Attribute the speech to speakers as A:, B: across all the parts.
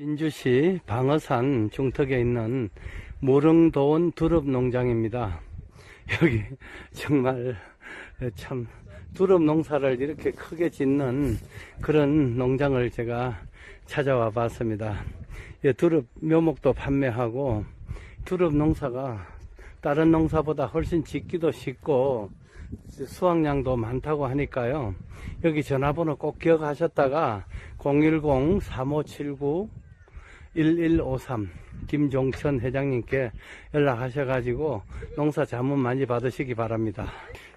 A: 진주시 방어산 중턱에 있는 모릉도원 두릅 농장입니다. 여기 정말 참 두릅 농사를 이렇게 크게 짓는 그런 농장을 제가 찾아와 봤습니다. 예, 두릅 묘목도 판매하고 두릅 농사가 다른 농사보다 훨씬 짓기도 쉽고 수확량도 많다고 하니까요. 여기 전화번호 꼭 기억하셨다가 010-3579 1153 김종천 회장님께 연락하셔가지고 농사 자문 많이 받으시기 바랍니다.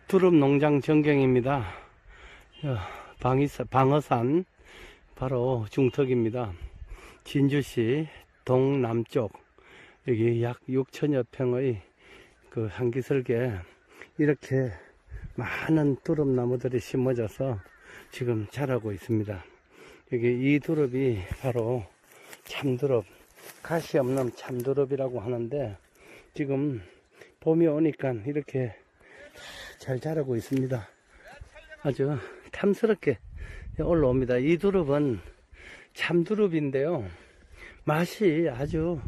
A: 두릅 농장 전경입니다. 어, 방이사, 방어산 바로 중턱입니다. 진주시 동남쪽 여기 약 6천여 평의 그 한기설계 이렇게 많은 두릅 나무들이 심어져서 지금 자라고 있습니다. 여기 이 두릅이 바로 참두릅, 가시 없는 참두릅이라고 하는데 지금 봄이 오니까 이렇게 잘 자라고 있습니다. 아주 탐스럽게 올라옵니다. 이 두릅은 참두릅인데요. 맛이 아주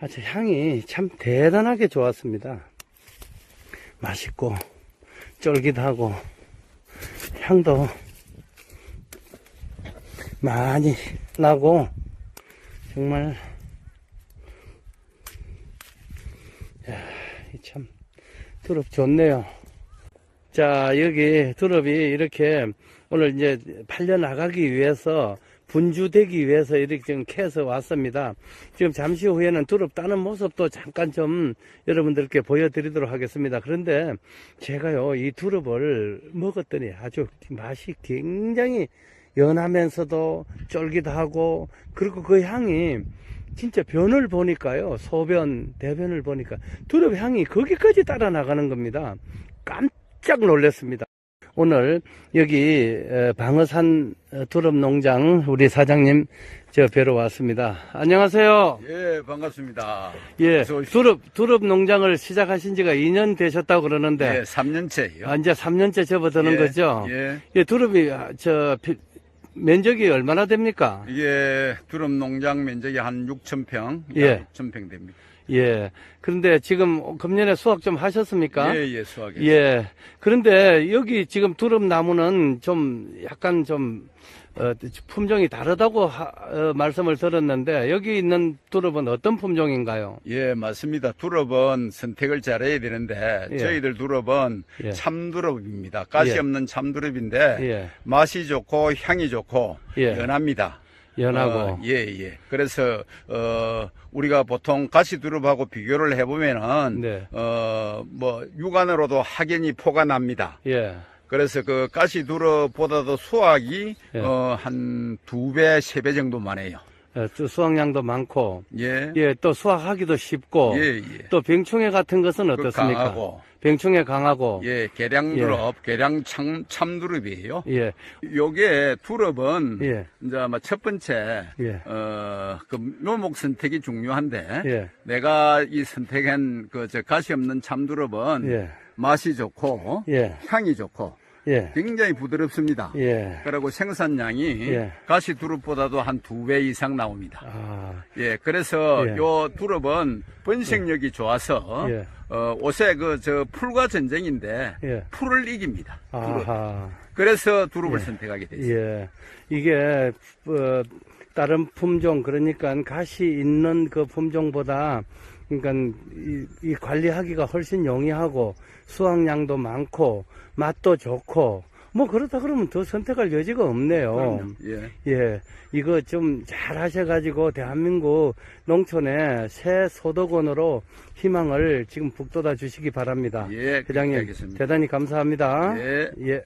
A: 아주 향이 참 대단하게 좋았습니다. 맛있고 쫄깃하고 향도 많이 나고 정말 야, 이참 두릅 좋네요. 자 여기 두릅이 이렇게 오늘 이제 팔려 나가기 위해서 분주되기 위해서 이렇게 지금 캐서 왔습니다. 지금 잠시 후에는 두릅 따는 모습도 잠깐 좀 여러분들께 보여드리도록 하겠습니다. 그런데 제가요, 이 두릅을 먹었더니 아주 맛이 굉장히 연하면서도 쫄깃하고, 그리고 그 향이 진짜 변을 보니까요, 소변, 대변을 보니까 두릅 향이 거기까지 따라 나가는 겁니다. 깜짝 놀랐습니다. 오늘 여기 에, 방어산 어, 두릅 농장 우리 사장님 저 뵈러 왔습니다. 안녕하세요.
B: 예, 반갑습니다.
A: 예. 두릅 두릅 농장을 시작하신 지가 2년 되셨다고
B: 예,
A: 그러는데
B: 3년째요.
A: 아, 이제 3년째 접어드는
B: 예,
A: 거죠?
B: 예.
A: 예, 두릅이 아, 저 피- 면적이 얼마나 됩니까?
B: 이게 두릅 농장 면적이 한 6,000평,
A: 예.
B: 6,000평 됩니다.
A: 예. 그런데 지금 금년에 수확 좀 하셨습니까?
B: 예, 예, 수확했어요.
A: 예. 그런데 여기 지금 두릅 나무는 좀 약간 좀 어, 품종이 다르다고 하- 어, 말씀을 들었는데 여기 있는 두릅은 어떤 품종인가요?
B: 예, 맞습니다. 두릅은 선택을 잘해야 되는데
A: 예.
B: 저희들 두릅은
A: 예.
B: 참두릅입니다. 가시
A: 예.
B: 없는 참두릅인데
A: 예.
B: 맛이 좋고 향이 좋고
A: 예.
B: 연합니다.
A: 연하고
B: 어, 예, 예. 그래서, 어, 우리가 보통 가시두릅하고 비교를 해 보면은,
A: 네.
B: 어, 뭐, 육안으로도 확연히 포가 납니다.
A: 예.
B: 그래서 그 가시 두릅보다도 수확이,
A: 예.
B: 어, 한 두 배, 세 배 정도 많아요.
A: 어, 또 수확량도 많고
B: 예.
A: 예, 또 수확하기도 쉽고
B: 예, 예.
A: 또 병충해 같은 것은
B: 그
A: 어떻습니까?
B: 강하고,
A: 병충해 강하고
B: 예, 계량두릅, 계량 참, 참두릅이에요.
A: 예.
B: 요게 두릅은,
A: 예.
B: 이제 아마 첫 번째,
A: 예.
B: 어, 그 묘목 선택이 중요한데,
A: 예.
B: 내가 이 선택한 그저 가시 없는 참두릅은
A: 예.
B: 맛이 좋고
A: 예.
B: 향이 좋고
A: 예.
B: 굉장히 부드럽습니다.
A: 예.
B: 그리고 생산량이
A: 예.
B: 가시 두릅보다도 한 두 배 이상 나옵니다.
A: 아.
B: 예, 그래서
A: 예.
B: 요 두릅은 번식력이 좋아서
A: 예.
B: 어, 옷에 그 저 풀과 전쟁인데
A: 예.
B: 풀을 이깁니다. 두릅.
A: 아하.
B: 그래서 두릅을
A: 예.
B: 선택하게 됐어요.
A: 예. 이게 어, 다른 품종 그러니까 가시 있는 그 품종보다 그러니까 이, 이 관리하기가 훨씬 용이하고 수확량도 많고 맛도 좋고 뭐 그렇다 그러면 더 선택할 여지가 없네요.
B: 예.
A: 예, 이거 좀 잘 하셔가지고 대한민국 농촌에 새 소득원으로 희망을 지금 북돋아 주시기 바랍니다.
B: 예,
A: 회장님
B: 하겠습니다.
A: 대단히 감사합니다.
B: 예.
A: 예.